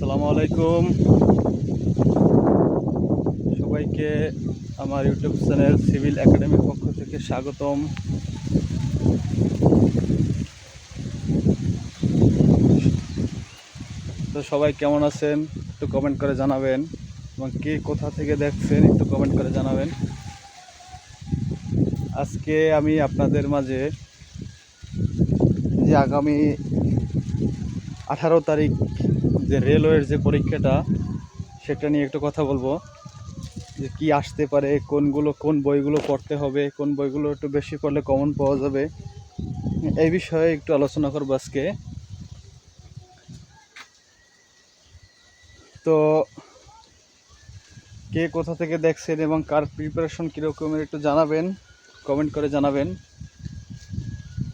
আসসালামু আলাইকুম। সবাইকে আমার ইউটিউব চ্যানেল সিভিল একাডেমির পক্ষ থেকে স্বাগতম। তো সবাই কেমন আছেন? একটু কমেন্ট করে জানাবেন। এবং কে কোথা থেকে দেখছেন, একটু কমেন্ট করে জানাবেন। আজকে আমি আপনাদের মাঝে যে আগামী আঠারো তারিখ যে রেলওয়ের যে পরীক্ষাটা, সেটা নিয়ে একটু কথা বলব। যে কি আসতে পারে, কোনগুলো, কোন বইগুলো পড়তে হবে, কোন বইগুলো একটু বেশি পড়লে কমন পাওয়া যাবে, এই বিষয়ে একটু আলোচনা করব আজকে। তো, কে কোথা থেকে দেখছেন এবং কার প্রিপারেশন কীরকমের একটু জানাবেন কমেন্ট করে জানাবেন।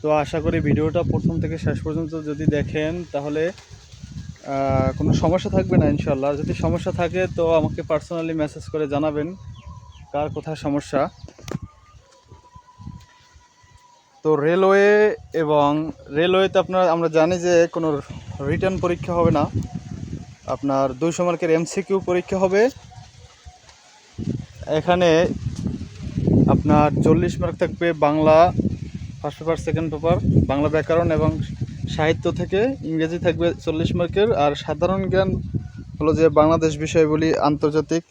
তো আশা করি ভিডিওটা প্রথম থেকে শেষ পর্যন্ত যদি দেখেন, তাহলে কোনো সমস্যা থাকবে না ইনশাল্লাহ যদি সমস্যা থাকে, তো আমাকে পার্সোনালি মেসেজ করে জানাবেন কার কোথায় সমস্যা। তো রেলওয়ে এবং রেলওয়েতে আপনার, আমরা জানি যে কোনো রিটার্ন পরীক্ষা হবে না। আপনার দুইশো মার্কের এমসিকিউ পরীক্ষা হবে। এখানে আপনার চল্লিশ মার্ক থাকবে Bangla first paper second paper Bangla ব্যাকরণ এবং সাহিত্য থেকে ইংরেজি থাকবে চল্লিশ মার্কের, আর সাধারণ জ্ঞান হলো যে বাংলাদেশ বিষয়গুলি আন্তর্জাতিক,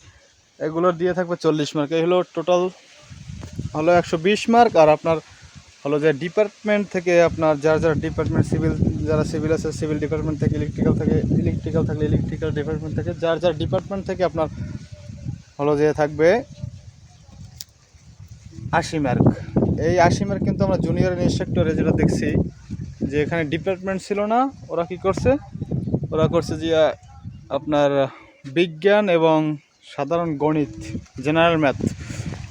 এগুলো দিয়ে থাকবে চল্লিশ মার্ক। এই হলো টোটাল হলো একশো বিশ মার্ক, আর আপনার হলো যে ডিপার্টমেন্ট থেকে আপনার যার যার ডিপার্টমেন্ট সিভিল যারা সিভিল আছে সিভিল ডিপার্টমেন্ট থেকে ইলেকট্রিক্যাল থেকে ইলেকট্রিক্যাল থাকলে ইলেকট্রিক্যাল ডিপার্টমেন্ট থেকে, যার যার ডিপার্টমেন্ট থেকে আপনার হলো যে থাকবে আশি মার্ক। এই আশি মার্ক কিন্তু আমরা জুনিয়র ইনস্ট্রাক্টরে যেটা দেখছি যে এখানে ডিপার্টমেন্ট ছিল না, ওরা কি করছে? ওরা করছে যে, আপনার বিজ্ঞান এবং সাধারণ গণিত জেনারেল ম্যাথ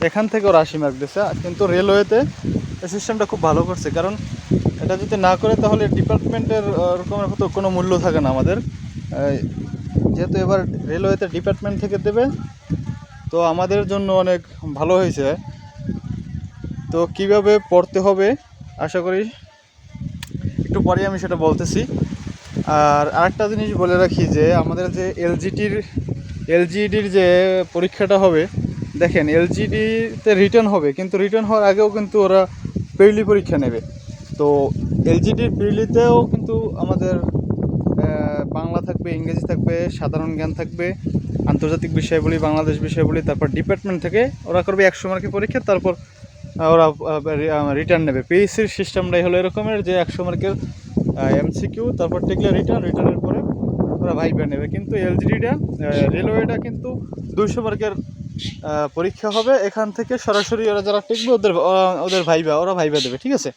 এখান থেকে ওরা আশি মার্ক দিচ্ছে কিন্তু রেলওয়েতে এই সিস্টেমটা খুব ভালো করছে। কারণ এটা যদি না করে, তাহলে ডিপার্টমেন্টের ওরকমের তো কোনো মূল্য থাকে না আমাদের। যেহেতু এবার রেলওয়েতে ডিপার্টমেন্ট থেকে দেবে, তো আমাদের জন্য অনেক ভালো হয়েছে। তো কীভাবে পড়তে হবে, আশা করি একটু পরে আমি সেটা বলতেছি। আর আরেকটা জিনিস বলে রাখি যে, আমাদের যে এলজিটির এলজিডির যে পরীক্ষাটা হবে, দেখেন এলজিডিতে রিটার্ন হবে, কিন্তু রিটার্ন হওয়ার আগেও কিন্তু ওরা পেইলি পরীক্ষা নেবে। তো এলজিডির পিউলিতেও কিন্তু আমাদের বাংলা থাকবে, ইংরেজি থাকবে, সাধারণ জ্ঞান থাকবে, আন্তর্জাতিক বিষয়গুলি বাংলাদেশ বিষয়গুলি তারপর ডিপার্টমেন্ট থেকে ওরা করবে একশো মার্কের পরীক্ষা, তারপর ওরা রিটার্ন নেবে। পিএসসির সিস্টেমটাই হলো এরকমের যে একশো মার্কের এমসিকিউ তারপর টিকলে রিটার্ন রিটার্নের পরে ওরা ভাইবা নেবে। কিন্তু এলজিডিটা রেলওয়েটা কিন্তু দুইশো মার্কের পরীক্ষা হবে। এখান থেকে সরাসরি ওরা যারা টিকবে ওদের ওদের ভাইবা ওরা ভাইবা দেবে, ঠিক আছে?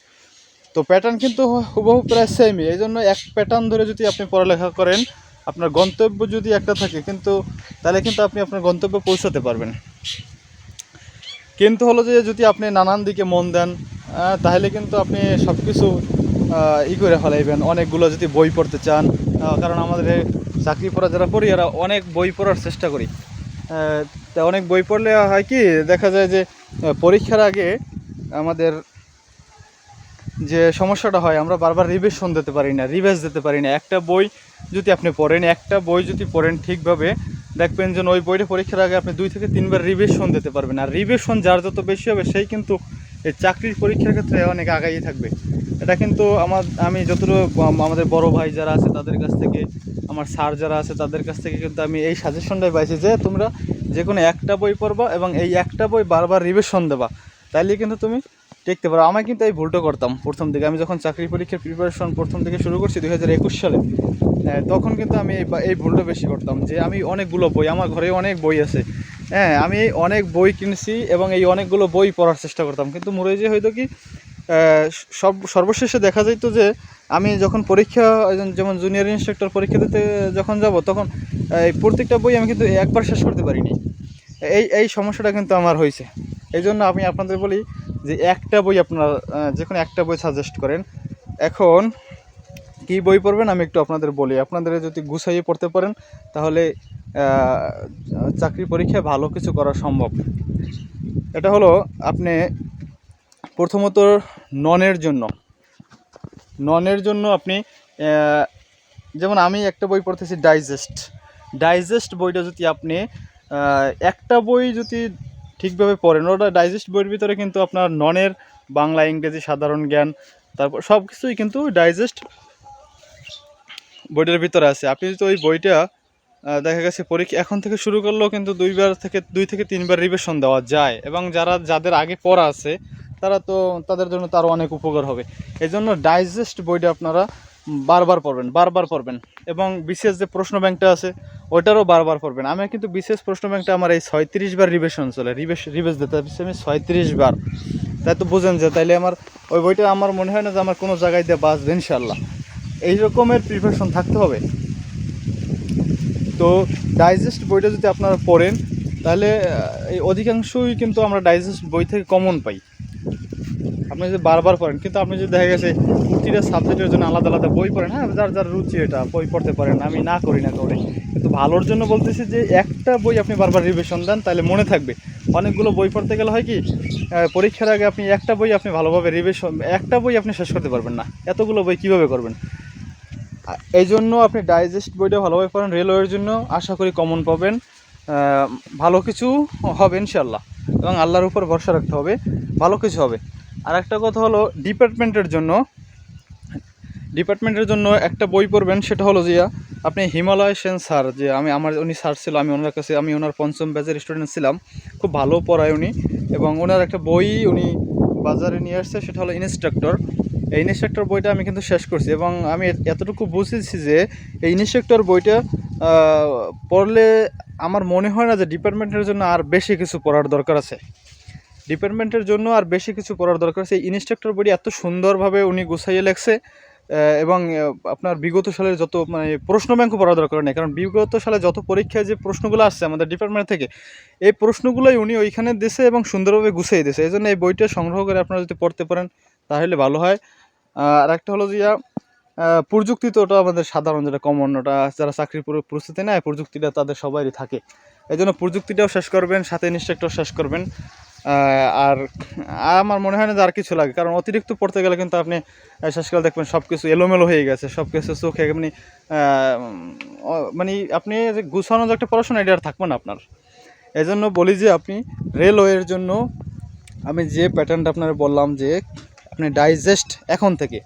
তো প্যাটার্ন কিন্তু হুবহু প্রায় সেমই এই জন্য এক প্যাটার্ন ধরে যদি আপনি পড়ালেখা করেন, আপনার গন্তব্য যদি একটা থাকে, কিন্তু তাহলে কিন্তু আপনি আপনার গন্তব্যে পৌঁছাতে পারবেন। কিন্তু হলো যে যদি আপনি নানান দিকে মন দেন তাহলে কিন্তু আপনি সব কিছু ই করে ফেলাইবেন। অনেকগুলো যদি বই পড়তে চান কারণ আমাদের চাকরি পড়া যারা পড়ি, এরা অনেক বই পড়ার চেষ্টা করি। তা অনেক বই পড়লে হয় কি, দেখা যায় যে পরীক্ষার আগে আমাদের যে সমস্যাটা হয়, আমরা বারবার রিভিশন দিতে পারি না রিভাইজ দিতে পারি না। একটা বই যদি আপনি পড়েন, একটা বই যদি পড়েন ঠিকভাবে দেখবেন যে ওই বইটা পরীক্ষার আগে আপনি দুই থেকে তিনবার রিভিশন দিতে পারবেন। আর রিভিশন যার যত বেশি হবে, সেই কিন্তু এই চাকরির পরীক্ষার ক্ষেত্রে অনেক আগাই থাকবে। এটা কিন্তু আমার, আমি যতটুকু আমাদের বড় ভাই যারা আছে তাদের কাছ থেকে, আমার স্যার যারা আছে তাদের কাছ থেকে কিন্তু আমি এই সাজেশনটাই পাইছি যে তোমরা যে কোনো একটা বই পড়বা এবং এই একটা বই বারবার রিভিশন দেবা। তাইলে কিন্তু তুমি টিকতে পারো আমি কিন্তু এই ভুলটা করতাম প্রথম দিকে। আমি যখন চাকরি পরীক্ষার প্রিপারেশন প্রথম থেকে শুরু করছি দুই হাজার একুশ সালে হ্যাঁ, তখন কিন্তু আমি এই এই ভুলটা বেশি করতাম যে আমি অনেকগুলো বই আমার ঘরে অনেক বই আছে হ্যাঁ আমি অনেক বই কিনেছি এবং এই অনেকগুলো বই পড়ার চেষ্টা করতাম। কিন্তু মরে যে হয়তো কি সব সর্বশেষে দেখা যেত যে আমি যখন পরীক্ষা যেমন জুনিয়র ইনস্ট্রাক্টর পরীক্ষা দিতে যখন যাব তখন এই প্রত্যেকটা বই আমি কিন্তু একবার শেষ করতে পারিনি। এই এই সমস্যাটা কিন্তু আমার হয়েছে। এই জন্য আমি আপনাদের বলি যে একটা বই আপনারা যে কোনো একটা বই সাজেস্ট করেন। এখন কী বই পড়বেন আমি একটু আপনাদের বলি। আপনাদের যদি গুছাইয়ে পড়তে পারেন, তাহলে চাকরি পরীক্ষায় ভালো কিছু করা সম্ভব। এটা হলো আপনি প্রথমত ননের জন্য। ননের জন্য আপনি যেমন আমি একটা বই পড়তেছি ডাইজেস্ট ডাইজেস্ট বইটা যদি আপনি একটা বই যদি ঠিকভাবে পড়েন ওটা ডাইজেস্ট বইয়ের ভিতরে কিন্তু আপনার ননের বাংলা, ইংরেজি, সাধারণ জ্ঞান, তারপর সব কিছুই কিন্তু ডাইজেস্ট বইটার ভিতরে আছে। আপনি যদি ওই বইটা দেখা গেছে পরীক্ষা এখন থেকে শুরু করলেও কিন্তু দুইবার থেকে, দুই থেকে তিনবার রিভিশন দেওয়া যায় এবং যারা, যাদের আগে পড়া আছে, তারা তো, তাদের জন্য তারও অনেক উপকার হবে। এই জন্য ডাইজেস্ট বইটা আপনারা বারবার পড়বেন বারবার পড়বেন। এবং বিশেষ যে প্রশ্ন ব্যাংকটা আছে, ওইটারও বারবার পড়বেন। আমি কিন্তু বিশেষ প্রশ্ন ব্যাংকটা আমার এই ছয়ত্রিশ বার রিভিশন চলে রিভেশ রিবেশ দিতে আমি ছয়ত্রিশ বার। তাই তো বুঝেন যে, তাইলে আমার ওই বইটা আমার মনে হয় না যে আমার কোনো জায়গায় দিয়ে বাঁচবে ইনশাল্লাহ এই রকমের প্রিপারেশন থাকতে হবে। তো ডাইজেস্ট বইটা যদি আপনারা পড়েন, তাহলে এই অধিকাংশই কিন্তু আমরা ডাইজেস্ট বই থেকে কমন পাই। আপনি যদি বারবার পড়েন, কিন্তু আপনি যদি দেখা গেছে প্রতিটা সাবজেক্টের জন্য আলাদা আলাদা বই পড়েন হ্যাঁ যার যার রুচি এটা, বই পড়তে পারেন, আমি না করি না করে কিন্তু ভালোর জন্য বলতেছি যে, একটা বই আপনি বারবার রিভিশন দেন, তাহলে মনে থাকবে। অনেকগুলো বই পড়তে গেলে হয় কি পরীক্ষার আগে আপনি একটা বই আপনি ভালোভাবে রিভিশন একটা বই আপনি শেষ করতে পারবেন না। এতগুলো বই কীভাবে করবেন? এই জন্য আপনি ডাইজেস্ট বইটা ভালোভাবে পড়েন রেলওয়ের জন্য আশা করি কমন পাবেন। ভালো কিছু হবে ইনশাল্লাহ এবং আল্লাহর উপর ভরসা রাখতে হবে। ভালো কিছু হবে। আর একটা কথা হলো ডিপার্টমেন্টের জন্য। ডিপার্টমেন্টের জন্য একটা বই পড়বেন, সেটা হলো যে আপনি হিমালয় সেন স্যার, যে আমি আমার উনি স্যার ছিল, আমি ওনার কাছে, আমি ওনার পঞ্চম ব্যাচের স্টুডেন্ট ছিলাম, খুব ভালো পড়ায় উনি। এবং ওনার একটা বই উনি বাজারে নিয়ে আসছে, সেটা হলো ইনস্ট্রাক্টর। এই ইনস্ট্রাক্টর বইটা আমি কিন্তু শেষ করছি। এবং আমি এতটুকু বুঝেছি যে এই ইনস্ট্রাক্টর বইটা পড়লে আমার মনে হয় না যে ডিপার্টমেন্টের জন্য আর বেশি কিছু পড়ার দরকার আছে। ডিপার্টমেন্টের জন্য আর বেশি কিছু পড়ার দরকার আছে। ইনস্ট্রাক্টর বইটি এত সুন্দরভাবে উনি গুছাইয়ে লেখছে এবং আপনার বিগত সালের যত মানে প্রশ্ন ব্যাংক পড়ার দরকার নেই। কারণ বিগত সালে যত পরীক্ষায় যে প্রশ্নগুলো আসছে আমাদের ডিপার্টমেন্ট থেকে, এই প্রশ্নগুলোই উনি ওইখানে দিছে এবং সুন্দরভাবে গুছিয়ে দিয়েছে এই জন্য এই বইটা সংগ্রহ করে আপনারা যদি পড়তে পারেন, তাহলে ভালো হয়। আর একটা হলো যে প্রযুক্তি তো ওটা আমাদের সাধারণ যেটা কমন ওটা যারা চাকরির প্রস্তুতি নেয়, প্রযুক্তিটা তাদের সবারই থাকে। এই জন্য প্রযুক্তিটাও শেষ করবেন, সাথে নিশ্চয়টাও শেষ করবেন। আর আমার মনে হয় না যে আর কিছু লাগে। কারণ অতিরিক্ত পড়তে গেলে কিন্তু আপনি শেষকালে দেখবেন সব কিছু এলোমেলো হয়ে গেছে সব কিছু চোখে মানে মানে আপনি যে গুছানো যে একটা পড়াশোনা, এটা আর থাকবে না আপনার। এই জন্য বলি যে আপনি রেলওয়ের জন্য, আমি যে প্যাটার্নটা আপনার বললাম যে আপনি ডাইজেস্ট এখন থেকে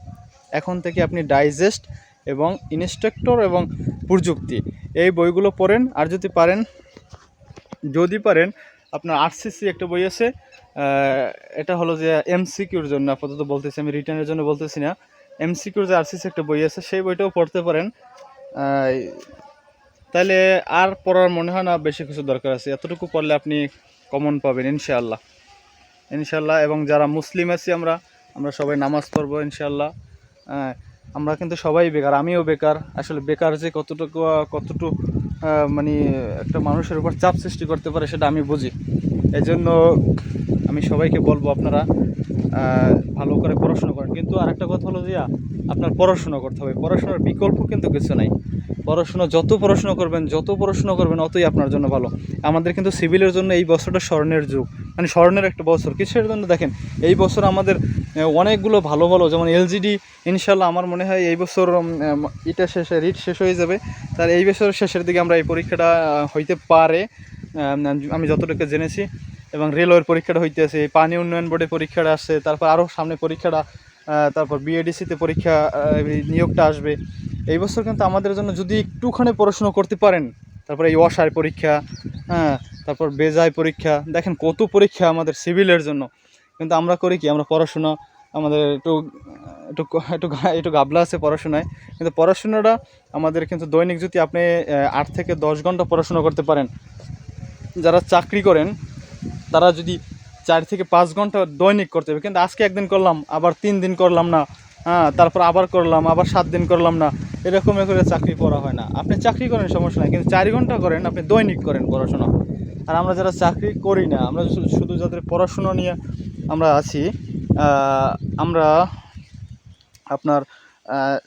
এখন থেকে আপনি ডাইজেস্ট এবং ইনস্ট্রাক্টর এবং প্রযুক্তি, এই বইগুলো পড়েন। আর যদি পারেন যদি পারেন আপনার আরসিসি একটা বই আছে এটা হলো যে এমসিকিউর জন্য আপাতত বলতেছি আমি রিটার্নের জন্য বলতেছি না। এমসিকিউর যে আরসিসি একটা বই আছে সেই বইটাও পড়তে পারেন। তাহলে আর পড়ার মনে হয় না বেশি কিছু দরকার আছে। এতটুকু পড়লে আপনি কমন পাবেন ইনশাআল্লাহ। ইনশাআল্লাহ এবং যারা মুসলিম আছি আমরা আমরা সবাই নামাজ পড়ব ইনশাআল্লাহ। আহ, আমরা কিন্তু সবাই বেকার আমিও বেকার। আসলে বেকার যে কতটুকু কতটুকু মানে একটা মানুষের উপর চাপ সৃষ্টি করতে পারে সেটা আমি বুঝি। এই জন্য আমি সবাইকে বলব আপনারা ভালো করে পড়াশোনা করেন। কিন্তু আরেকটা কথা হলো যে, আপনার পড়াশোনা করতে হবে। পড়াশোনার বিকল্প কিন্তু কিছু নাই। পড়াশোনা, যত পড়াশোনা করবেন, যত পড়াশোনা করবেন, অতই আপনার জন্য ভালো। আমাদের কিন্তু সিভিলের জন্য এই বছরটা স্বর্ণের যুগ। মানে স্বর্ণের একটা বছর। কিসের জন্য? দেখেন, এই বছর আমাদের অনেকগুলো ভালো ভালো, যেমন এলজিডি ইনশাল্লাহ আমার মনে হয় এই বছর এটা শেষে, রিট শেষ হয়ে যাবে। তার এই বছরের শেষের দিকে আমরা এই পরীক্ষাটা হইতে পারে। আমি যতটুকু জেনেছি, এবং রেলওয়ের পরীক্ষাটা হইতেছে পানি উন্নয়ন বোর্ডের পরীক্ষাটা আসছে, তারপর আরও সামনে পরীক্ষাটা তারপর বিএডিসিতে পরীক্ষা নিয়োগটা আসবে। এই বছর কিন্তু আমাদের জন্য যদি একটুখানি পড়াশুনো করতে পারেন, তারপর এই অসার পরীক্ষা হ্যাঁ তারপর বেজায় পরীক্ষা, দেখেন কত পরীক্ষা আমাদের সিভিলের জন্য। কিন্তু আমরা করি কি, আমরা পড়াশোনা, আমাদের একটু একটু একটু একটু গাবলা আছে পড়াশোনায়, কিন্তু পড়াশোনাটা আমাদের কিন্তু দৈনিক যদি আপনি আট থেকে দশ ঘণ্টা পড়াশোনা করতে পারেন, যারা চাকরি করেন, তারা যদি চার থেকে পাঁচ ঘণ্টা দৈনিক করতে হবে, কিন্তু আজকে একদিন করলাম, আবার তিন দিন করলাম না হ্যাঁ তারপর আবার করলাম, আবার সাত দিন করলাম না, এরকম করে চাকরি করা হয় না। আপনি চাকরি করেন, সমস্যা নাই, কিন্তু চার ঘণ্টা করেন, আপনি দৈনিক করেন পড়াশোনা। আর আমরা যারা চাকরি করি না, আমরা শুধু যাদের পড়াশোনা নিয়ে আমরা আছি আমরা আপনার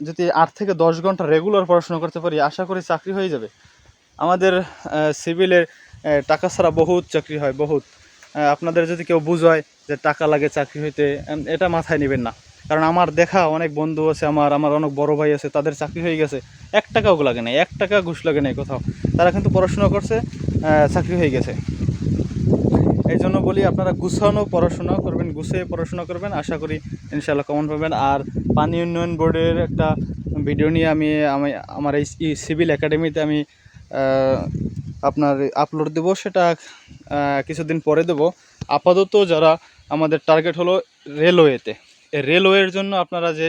যদি আট থেকে দশ ঘণ্টা রেগুলার পড়াশোনা করতে পারি, আশা করি চাকরি হয়ে যাবে। আমাদের সিভিলের টাকা ছাড়া বহুত চাকরি হয়, বহুত। আপনাদের যদি কেউ বুঝায় যে টাকা লাগে চাকরি হইতে এটা মাথায় নেবেন না। কারণ আমার দেখা অনেক বন্ধু আছে আমার আমার অনেক বড় ভাই আছে, তাদের চাকরি হয়ে গেছে। এক টাকাও লাগে না এক টাকা ঘুষ লাগে না কোথাও। তারা কিন্তু পড়াশোনা করছে চাকরি হয়ে গেছে। এই জন্য বলি আপনারা গুছানো পড়াশোনা করবেন, গুছিয়ে পড়াশোনা করবেন, আশা করি ইনশাল্লাহ কমন পাবেন। আর পানি উন্নয়ন বোর্ডের একটা ভিডিও নিয়ে আমি আমি, আমার এই সিভিল একাডেমিতে আমি আপনার আপলোড দেবো, সেটা কিছুদিন পরে দেবো। আপাতত যারা আমাদের টার্গেট হলো রেলওয়েতে রেলওয়ের জন্য আপনারা যে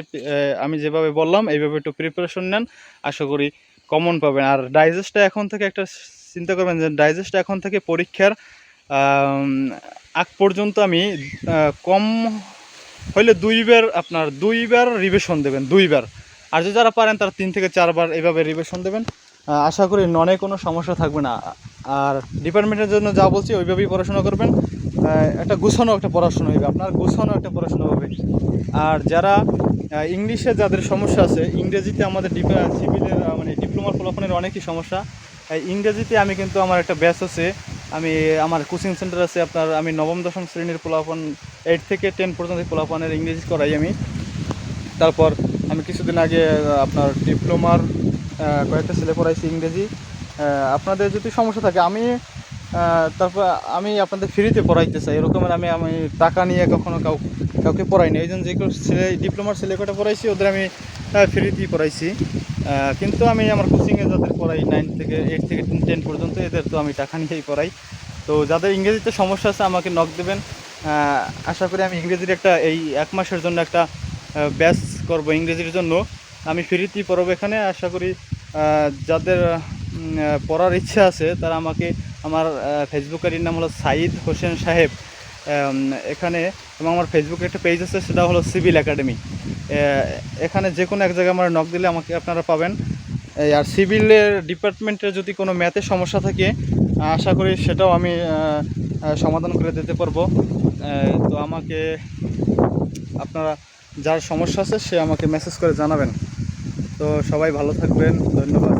আমি যেভাবে বললাম, এইভাবে একটু প্রিপারেশন নেন, আশা করি কমন পাবেন। আর ডাইজেস্টটা এখন থেকে একটা, চিন্তা করবেন যে ডাইজেস্টটা এখন থেকে পরীক্ষার আগ পর্যন্ত আমি কম হইলে দুইবার আপনার দুইবার রিভিশন দেবেন, দুইবার। আর যে যারা পারেন তারা তিন থেকে চারবার এভাবে রিভিশন দেবেন। আশা করি ননে কোনো সমস্যা থাকবে না। আর ডিপার্টমেন্টের জন্য যা বলছি ওইভাবেই পড়াশোনা করবেন। একটা গুছানো একটা পড়াশোনা হবে, আপনার গুছানো একটা পড়াশোনা হবে। আর যারা ইংলিশে যাদের সমস্যা আছে, ইংরেজিতে আমাদের সিভিলের মানে ডিপ্লোমার ফলাফলের অনেকই সমস্যা। ইংরেজিতে আমি কিন্তু আমার একটা ব্যাচ আছে আমি, আমার কোচিং সেন্টার আছে আপনার, আমি নবম, দশম শ্রেণির পোলাপন এইট থেকে টেন পর্যন্ত পোলাপনের ইংরেজি করাই আমি। তারপর আমি কিছুদিন আগে আপনার ডিপ্লোমার কয়েকটা ছেলে পড়াইছি ইংরেজি। আপনাদের যদি সমস্যা থাকে, আমি তারপর আমি আপনাদের ফ্রিতে পড়াইতে চাই। এরকমের আমি আমি টাকা নিয়ে কখনো কাউ, কাউকে পড়াইনি। এই জন্য যেগুলো ছেলে, ডিপ্লোমার ছেলে কটা পড়াইছি, ওদের আমি ফ্রিতেই পড়াইছি। কিন্তু আমি আমার কোচিংয়ে যাদের পড়াই নাইন থেকে এইট থেকে টেন পর্যন্ত, এদের তো আমি টাকা নিয়েই পড়াই। তো যাদের ইংরেজিতে সমস্যা আছে, আমাকে নক দেবেন। আশা করি আমি ইংরেজির একটা এই এক মাসের জন্য একটা ব্যাচ করব ইংরেজির জন্য। আমি ফ্রিতেই পড়াবো এখানে। আশা করি যাদের পড়ার ইচ্ছা আছে, তারা আমাকে আমার ফেসবুক আইডির নাম হলো সাইদ হোসেন সাহেব। এখানে এবং আমার ফেসবুকে একটা পেজ আছে, সেটা হলো সিভিল একাডেমি এখানে যে কোনো এক জায়গায় আমার নক দিলে আমাকে আপনারা পাবেন। আর সিভিলের ডিপার্টমেন্টের যদি কোনো ম্যাথে সমস্যা থাকে, আশা করি সেটাও আমি সমাধান করে দিতে পারব। তো আমাকে আপনারা যার সমস্যা আছে, সে আমাকে মেসেজ করে জানাবেন। তো সবাই ভালো থাকবেন, ধন্যবাদ।